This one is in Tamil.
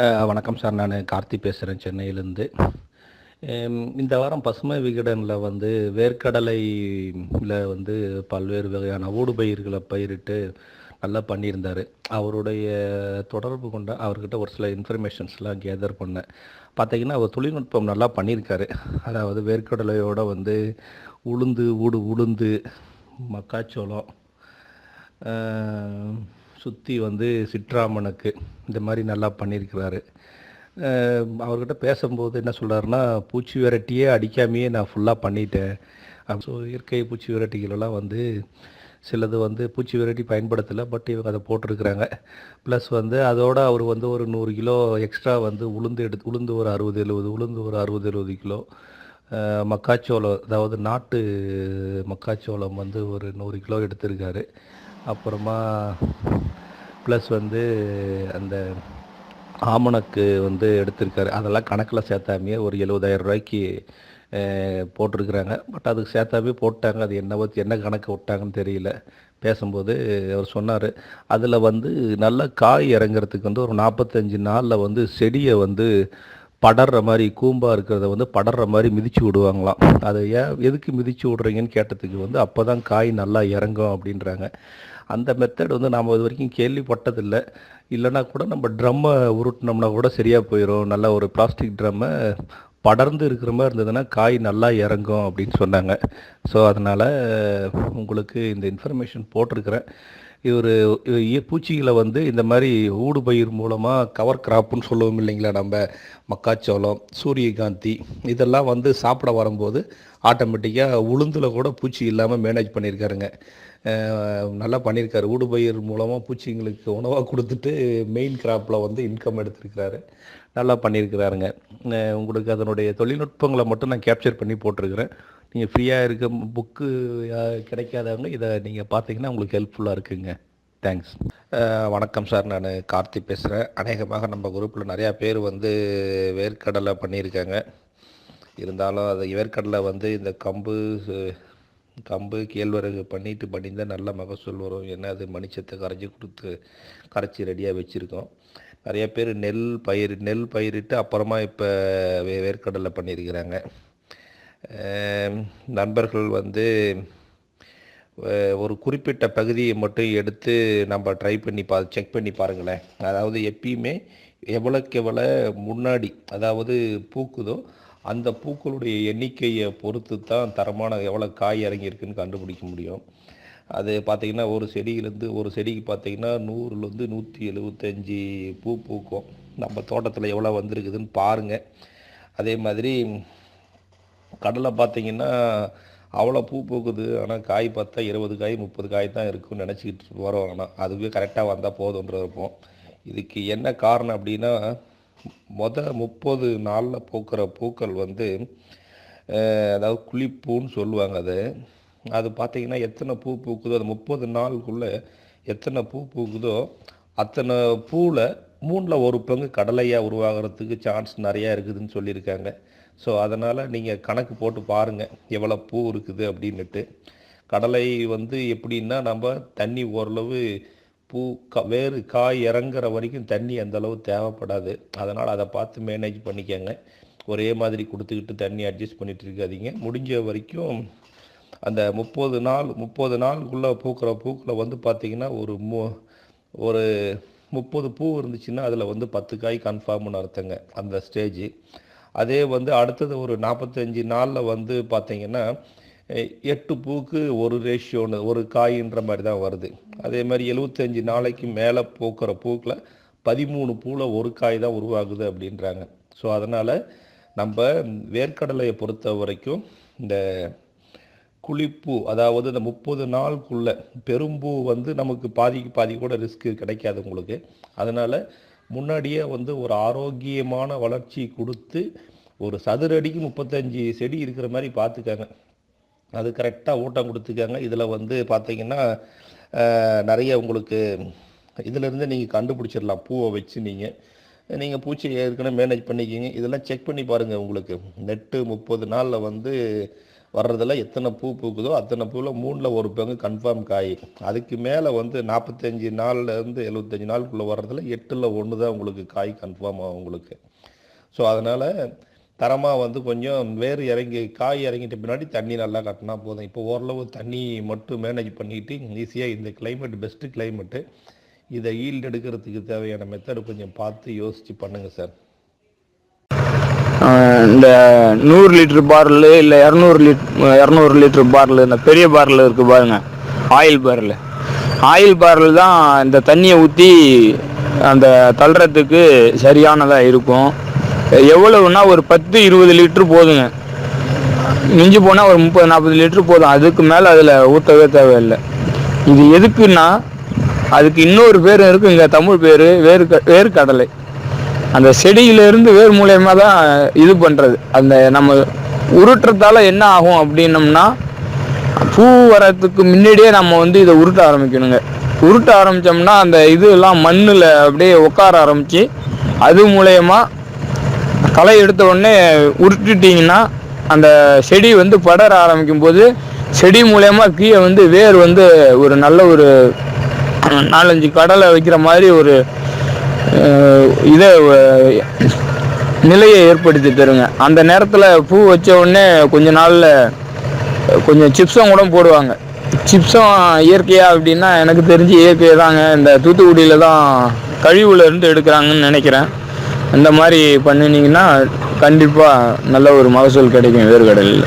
வணக்கம் சார். நான் கார்த்தி பேசுகிறேன் சென்னையிலேருந்து. இந்த வாரம் பசுமை விகடனில் வந்து வேர்க்கடலையில் வந்து பல்வேறு வகையான ஊடுபயிர்களை பயிரிட்டு நல்லா பண்ணியிருந்தார். அவருடைய தொடர்பு கொண்ட அவர்கிட்ட ஒரு சில இன்ஃபர்மேஷன்ஸ்லாம் கேதர் பண்ணேன். பார்த்தீங்கன்னா அவர் தொழில்நுட்பம் நல்லா பண்ணியிருக்காரு. அதாவது வேர்க்கடலையோட வந்து உளுந்து ஊடு உளுந்து மக்காச்சோளம் சுற்றி வந்து சிட்ராமனுக்கு இந்த மாதிரி நல்லா பண்ணியிருக்கிறாரு. அவர்கிட்ட பேசும்போது என்ன சொல்கிறாருன்னா பூச்சி விரட்டியே அடிக்காமையே நான் ஃபுல்லாக பண்ணிட்டேன். ஸோ இயற்கை பூச்சி விரட்டிகளெல்லாம் வந்து சிலது வந்து பூச்சி விரட்டி பயன்படுத்தலை பட் இவங்க அதை போட்டிருக்கிறாங்க. ப்ளஸ் வந்து அதோடு அவர் வந்து ஒரு நூறு கிலோ எக்ஸ்ட்ரா வந்து உளுந்து எடுத்து உளுந்து ஒரு அறுபது எழுபது உளுந்து ஒரு அறுபது எழுபது கிலோ மக்காச்சோளம் அதாவது நாட்டு மக்காச்சோளம் வந்து ஒரு நூறு கிலோ எடுத்திருக்காரு. அப்புறமா ப்ளஸ் வந்து அந்த ஆமணக்கு வந்து எடுத்திருக்காரு. அதெல்லாம் கணக்கில் சேர்த்தாமையே ஒரு எழுபதாயிரம் ரூபாய்க்கு போட்டிருக்கிறாங்க. பட் அதுக்கு சேர்த்தாமே போட்டாங்க. அது என்ன என்ன கணக்கு விட்டாங்கன்னு தெரியல. பேசும்போது அவர் சொன்னார். அதில் வந்து நல்ல காய் இறங்குறதுக்கு வந்து ஒரு நாற்பத்தஞ்சு நாளில் வந்து செடியை வந்து படர்ற மாதிரி கூம்பா இருக்கிறத வந்து படர்ற மாதிரி மிதிச்சு விடுவாங்களாம். அதை ஏன் எதுக்கு மிதிச்சு விடுறீங்கன்னு கேட்டதுக்கு வந்து அப்போ தான் காய் நல்லா இறங்கும் அப்படின்றாங்க. அந்த மெத்தட் வந்து நாம் இது வரைக்கும் கேள்விப்பட்டதில்லை. இல்லைன்னா கூட நம்ம ட்ரம்மை உருட்டினோம்னா கூட சரியாக போயிடும் நல்ல ஒரு பிளாஸ்டிக் ட்ரம்மை படர்ந்து இருக்கிற மாதிரி இருந்ததுன்னா காய் நல்லா இறங்கும் அப்படின்னு சொன்னாங்க. ஸோ அதனால் உங்களுக்கு இந்த இன்ஃபர்மேஷன் போட்டிருக்கிறேன். இவர் பூச்சிகளை வந்து இந்த மாதிரி ஊடுபயிர் மூலமாக கவர் கிராப்புன்னு சொல்லுவோம் இல்லைங்களா நம்ம மக்காச்சோளம் சூரியகாந்தி இதெல்லாம் வந்து சாப்பிட வரும்போது ஆட்டோமேட்டிக்காக உளுந்தில் கூட பூச்சி இல்லாமல் மேனேஜ் பண்ணியிருக்காருங்க. நல்லா பண்ணியிருக்காரு. ஊடுபயிர் மூலமாக பூச்சிங்களுக்கு உணவாக கொடுத்துட்டு மெயின் கிராப்பில் வந்து இன்கம் எடுத்திருக்கிறாரு. நல்லா பண்ணியிருக்கிறாருங்க. உங்களுக்கு அதனுடைய தொழில்நுட்பங்களை மட்டும் நான் கேப்சர் பண்ணி போட்டிருக்கிறேன். நீங்கள் ஃப்ரீயாக இருக்க புக்கு கிடைக்காதவங்க இதை நீங்கள் பார்த்தீங்கன்னா உங்களுக்கு ஹெல்ப்ஃபுல்லாக இருக்குங்க. தேங்க்ஸ் வணக்கம் சார் நான் கார்த்தி பேசுகிறேன் அநேகமாக நம்ம குரூப்பில் நிறையா பேர் வந்து வேர்க்கடலை பண்ணியிருக்காங்க. இருந்தாலும் அது வேர்க்கடலை வந்து இந்த கம்பு கம்பு கேழ்வரகு பண்ணிட்டு பண்ணியிருந்தால் நல்ல மகசூல் வரும் ஏன்னா அது மணிச்சத்தை கரைச்சி கொடுத்து கரைச்சி ரெடியாக வச்சுருக்கோம். நிறைய பேர் நெல் பயிர் நெல் பயிரிட்டு அப்புறமா இப்போ வேர்க்கடலை பண்ணியிருக்கிறாங்க. நண்பர்கள் வந்து ஒரு குறிப்பிட்ட பகுதியை மட்டும் எடுத்து நம்ம ட்ரை பண்ணி பா செக் பண்ணி பாருங்களேன். அதாவது எப்பயுமே எவ்வளோக்கு எவ்வளோ முன்னாடி அதாவது பூக்குதோ அந்த பூக்களுடைய எண்ணிக்கையை பொறுத்து தான் தரமான எவ்வளோ காய் இறங்கியிருக்குன்னு கண்டுபிடிக்க முடியும். அது பார்த்தீங்கன்னா ஒரு செடியிலேருந்து ஒரு செடிக்கு பார்த்தீங்கன்னா நூறுலேருந்து நூற்றி எழுபத்தஞ்சி பூ பூக்கும். நம்ம தோட்டத்தில் எவ்வளோ வந்திருக்குதுன்னு பாருங்கள் அதே மாதிரி கடலை பார்த்தீங்கன்னா அவ்வளோ பூ பூக்குது. ஆனால் காய் பார்த்தா இருபது காய் முப்பது காய் தான் இருக்கும்னு நினச்சிக்கிட்டு வரோம். ஆனால் அதுவே கரெக்டாக வந்தால் போதுன்ற இருப்போம். இதுக்கு என்ன காரணம் அப்படின்னா மொத முப்பது நாளில் பூக்கிற பூக்கள் வந்து அதாவது குளிப்பூன்னு சொல்லுவாங்க அது. அது பார்த்தீங்கன்னா எத்தனை பூ பூக்குதோ அது முப்பது நாளுக்குள்ளே எத்தனை பூ பூக்குதோ அத்தனை பூவில் மூணில் ஒரு பங்கு கடலையாக உருவாகிறதுக்கு சான்ஸ் நிறையா இருக்குதுன்னு சொல்லியிருக்காங்க. ஸோ அதனால் நீங்கள் கணக்கு போட்டு பாருங்கள் எவ்வளோ பூ இருக்குது அப்படின்னுட்டு. கடலை வந்து எப்படின்னா நம்ம தண்ணி ஓரளவு பூ க வேறு காய் இறங்குற வரைக்கும் தண்ணி அந்தளவு தேவைப்படாது. அதனால் அதை பார்த்து மேனேஜ் பண்ணிக்கோங்க. ஒரே மாதிரி கொடுத்துக்கிட்டு தண்ணி அட்ஜஸ்ட் பண்ணிட்டு இருக்காதீங்க. முடிஞ்ச வரைக்கும் அந்த முப்பது நாள் முப்பது நாளுக்குள்ளே பூக்கிற பூக்களை வந்து பார்த்திங்கன்னா ஒரு மு ஒரு முப்பது பூ இருந்துச்சுன்னா அதில் வந்து பத்து காய் கன்ஃபார்ம்னு அர்த்தங்க அந்த ஸ்டேஜ் அதே வந்து அடுத்தது ஒரு நாற்பத்தஞ்சு நாளில் வந்து பார்த்தீங்கன்னா எட்டு பூக்கு ஒரு ரேஷியோன்னு ஒரு காயின்ற மாதிரி தான் வருது. அதே மாதிரி எழுபத்தஞ்சு நாளைக்கு மேலே பூக்கிற பூக்கில் பதிமூணு பூவில் ஒரு காய் தான் உருவாகுது அப்படின்றாங்க. ஸோ அதனால் நம்ம வேர்க்கடலையை பொறுத்த வரைக்கும் இந்த குளிப்பூ அதாவது இந்த முப்பது நாளுக்குள்ள பெரும்பூ வந்து நமக்கு பாதிக்கு பாதி கூட ரிஸ்க்கு கிடைக்காது உங்களுக்கு. அதனால் முன்னாடியே வந்து ஒரு ஆரோக்கியமான வளர்ச்சி கொடுத்து ஒரு சதுர அடிக்கு முப்பத்தஞ்சு செடி இருக்கிற மாதிரி பார்த்துக்காங்க. அது கரெக்டாக ஊட்டம் கொடுத்துக்காங்க. இதில் வந்து பார்த்தீங்கன்னா நிறைய உங்களுக்கு இதிலேருந்து நீங்கள் கண்டுபிடிச்சிடலாம். பூவை வச்சு நீங்கள் நீங்கள் பூச்சியை ஏற்கனவே மேனேஜ் பண்ணிக்கிங்க. இதெல்லாம் செக் பண்ணி பாருங்கள் உங்களுக்கு. நெட்டு முப்பது நாளில் வந்து வர்றதில் எத்தனை பூ பூக்குதோ அத்தனை பூவில் மூணில் ஒரு பங்கு கன்ஃபார்ம் காய். அதுக்கு மேலே வந்து நாற்பத்தஞ்சு நாள்லேருந்து எழுபத்தஞ்சி நாளுக்குள்ளே வர்றதில் எட்டில் ஒன்று தான் உங்களுக்கு காய் கன்ஃபார்ம் ஆகும் உங்களுக்கு. ஸோ அதனால் தரமாக வந்து கொஞ்சம் வேர் இறங்கி காய் இறங்கிட்ட பின்னாடி தண்ணி நல்லா கட்டினா போதும். இப்போ ஓரளவு தண்ணி மட்டும் மேனேஜ் பண்ணிட்டு ஈஸியாக இந்த கிளைமேட் பெஸ்ட்டு கிளைமேட்டு இதை ஈல்டு எடுக்கிறதுக்கு தேவையான மெத்தடு கொஞ்சம் பார்த்து யோசித்து பண்ணுங்கள் சார் இந்த நூறு லிட்ரு பார்ரல் இல்லை இரநூறு லிட் இரநூறு லிட்ரு பார்ரல் இந்த பெரிய பார்ரல் இருக்குது பாருங்கள் ஆயில் பார்ரல் ஆயில் பார்ரல் தான் இந்த தண்ணியை ஊற்றி அந்த தள்ளுறதுக்கு சரியானதாக இருக்கும். எவ்வளவுன்னா ஒரு பத்து இருபது லிட்ரு போதுங்க. மிஞ்சி போனால் ஒரு முப்பது நாற்பது லிட்ரு போதும். அதுக்கு மேலே அதில் ஊற்றவே தேவையில்லை. இது எதுக்குன்னா அதுக்கு இன்னொரு பேர் இருக்குங்க தமிழ் பேர் வேறு வேர்க்கடலை அந்த செடியிலிருந்து வேர் மூலயமா தான் இது பண்ணுறது அந்த நம்ம உருட்டுறதால என்ன ஆகும் அப்படின்னம்னா பூ வரத்துக்கு முன்னாடியே நம்ம வந்து இதை உருட்ட ஆரம்பிக்கணுங்க. உருட்ட ஆரம்பித்தோம்னா அந்த இதெல்லாம் மண்ணில் அப்படியே உட்கார ஆரம்பித்து அது மூலயமா களை எடுத்த உடனே உருட்டுட்டிங்கன்னா அந்த செடி வந்து படர ஆரம்பிக்கும் போது செடி மூலயமா கீழே வந்து வேர் வந்து ஒரு நல்ல ஒரு நாலஞ்சு கடலை வைக்கிற மாதிரி ஒரு இதை நிலையை ஏற்படுத்தி தருங்க. அந்த நேரத்தில் பூ வச்ச உடனே கொஞ்ச நாளில் கொஞ்சம் சிப்ஸும் கூட போடுவாங்க. சிப்ஸும் இயற்கையா அப்படின்னா எனக்கு தெரிஞ்சு இயற்கை தாங்க இந்த தூத்துக்குடியில் தான் கழிவுலேருந்து எடுக்கிறாங்கன்னு நினைக்கிறேன். இந்த மாதிரி பண்ணினீங்கன்னா கண்டிப்பாக நல்ல ஒரு மகசூல் கிடைக்கும் வேர்க்கடலில்